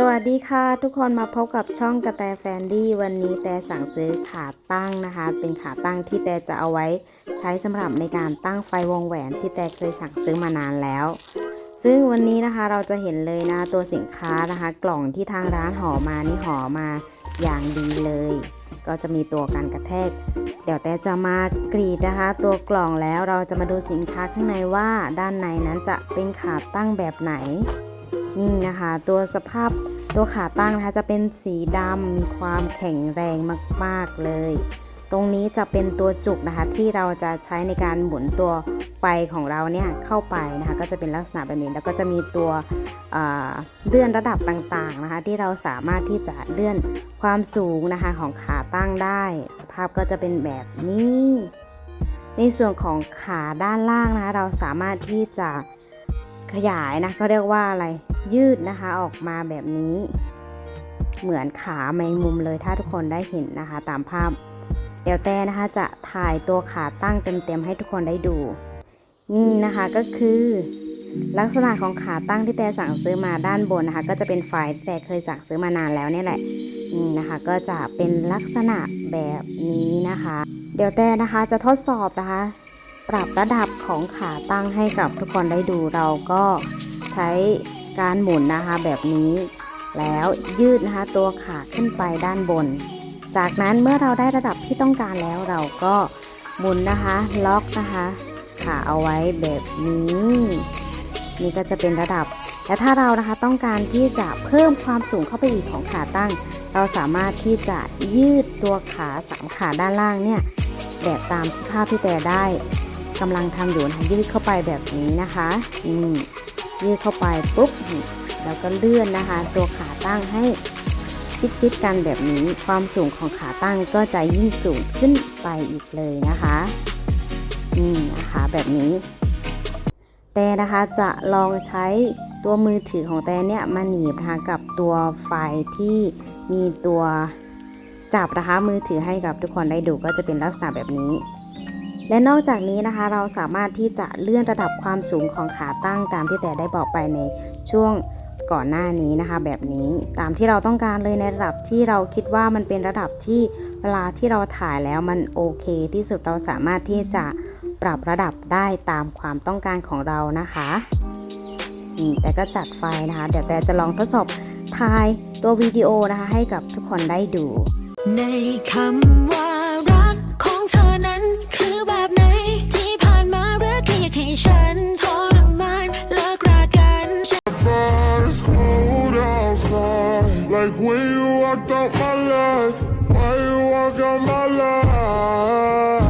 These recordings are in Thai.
สวัสดีค่ะ ทุกคนมาพบกับช่องกระแตแฟนดี้วันนี้แต่สั่งซื้อขาตั้งนะคะ เป็นขาตั้งที่แต่จะเอาไว้ใช้สำหรับในการตั้งไฟวงแหวนที่แต่เคยสั่งซื้อมานานแล้ว ซึ่งวันนี้นะคะเราจะเห็นเลยนะตัวสินค้านะคะ กล่องที่ทางร้านห่อมานี่ห่อมาอย่างดีเลย ก็จะมีตัวการกระแทก เดี๋ยวแต่จะมากรีดนะคะ ตัวกล่องแล้วเราจะมาดูสินค้าข้างในว่าด้านในนั้นจะเป็นขาตั้งแบบไหน นี่นะคะ ตัวสภาพตัวขาตั้งนะคะจะเป็นสีดำมีความแข็งแรงมาก ๆ เลย ตรงนี้จะเป็นตัวจุกนะคะที่เราจะใช้ในการหมุนตัวไฟของเราเนี่ยเข้าไปนะคะก็จะเป็นลักษณะแบบนี้แล้วก็จะมีตัวเอ่อเลื่อนระดับต่างๆนะคะ ที่เราสามารถที่จะเลื่อนความสูงนะคะของขาตั้งได้ สภาพก็จะเป็นแบบนี้ ในส่วนของขาด้านล่างนะคะเราสามารถที่จะขยายนะก็เรียกว่าอะไร ยืดนะคะออกมาแบบนี้ เหมือนขาแมงมุมเลยถ้าทุกคนได้เห็นนะคะตามภาพ เดี๋ยวแต่นะคะจะถ่ายตัวขาตั้งเต็มๆให้ทุกคนได้ดูนี่นะคะก็คือ ลักษณะของขาตั้งที่แต่สั่งซื้อมาด้านบนนะคะ ก็จะเป็นไฟล์ที่แต่เคยสั่งซื้อมานานแล้วเนี่ยแหละนี่นะคะก็จะเป็นลักษณะแบบนี้นะคะ เดี๋ยวแต่นะคะจะทดสอบนะคะ ปรับระดับของขาตั้งให้กับทุกคนได้ดูเราก็ใช้ การหมุนนะคะแบบนี้ แล้วยืดนะคะตัวขาขึ้นไปด้านบน จากนั้นเมื่อเราได้ระดับที่ต้องการแล้วเราก็หมุนนะคะล็อกนะคะขาเอาไว้แบบนี้ นี่ก็จะเป็นระดับและถ้าเรานะคะต้องการที่จะเพิ่มความสูงเข้าไปอีกของขาตั้ง เราสามารถที่จะยืดตัวขาสามขาด้านล่างเนี่ยแบบตามที่ภาพที่แต่ได้กำลังทำอยู่นะยืดเข้าไปแบบนี้นะคะนี่ ยืดเข้าไปปุ๊บแล้วก็เลื่อนนะคะ ตัวขาตั้งให้ชิดๆกันแบบนี้ความสูงของขาตั้งก็จะยิ่งสูงขึ้นไปอีกเลยนะคะนี่นะคะแบบนี้ แต่นะคะจะลองใช้ตัวมือถือของแต่เนี่ยมาหนีบนะคะกับตัวไฟที่มีตัวจับนะคะมือถือให้กับทุกคนได้ดูก็จะเป็นลักษณะแบบนี้ และนอกจากนี้นะคะเราสามารถที่จะเลื่อนระดับความสูงของขาตั้งตามที่แต่ได้บอกไปในช่วงก่อนหน้านี้นะคะ แบบนี้ตามที่เราต้องการเลยในระดับที่เราคิดว่ามันเป็นระดับที่เวลาที่เราถ่ายแล้วมันโอเค ที่สุดเราสามารถที่จะปรับระดับได้ตามความต้องการของเรานะคะนี่แต่ก็จัดไฟนะคะ เดี๋ยวแต่จะลองทดสอบถ่ายตัววิดีโอนะคะ ให้กับทุกคนได้ดู ในคำว่า ฉันทรมานเลิกรากัน First cold outside Like when you walked out my life Why you walk out my life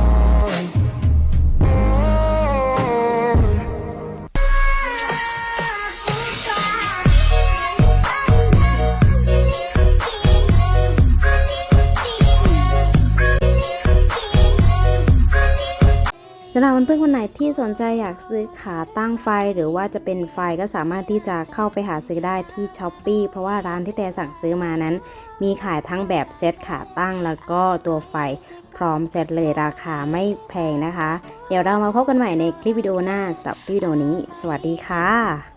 ำหรับเพื่อนๆคนไหนที่สนใจอยากซื้อขาตั้งไฟหรือว่าจะเป็นไฟก็สามารถที่จะเข้าไปหาซื้อได้ที่ช้อปปีเพราะว่าร้านที่แต่สั่งซื้อมานั้น มีขายทั้งแบบเซตขาตั้งแล้วก็ตัวไฟพร้อมเซตเลยราคาไม่แพงนะคะ เดี๋ยวเรามาพบกันใหม่ในคลิปวิดีโอหน้าสำหรับคลิปวิดีโอนี้ สวัสดีค่ะ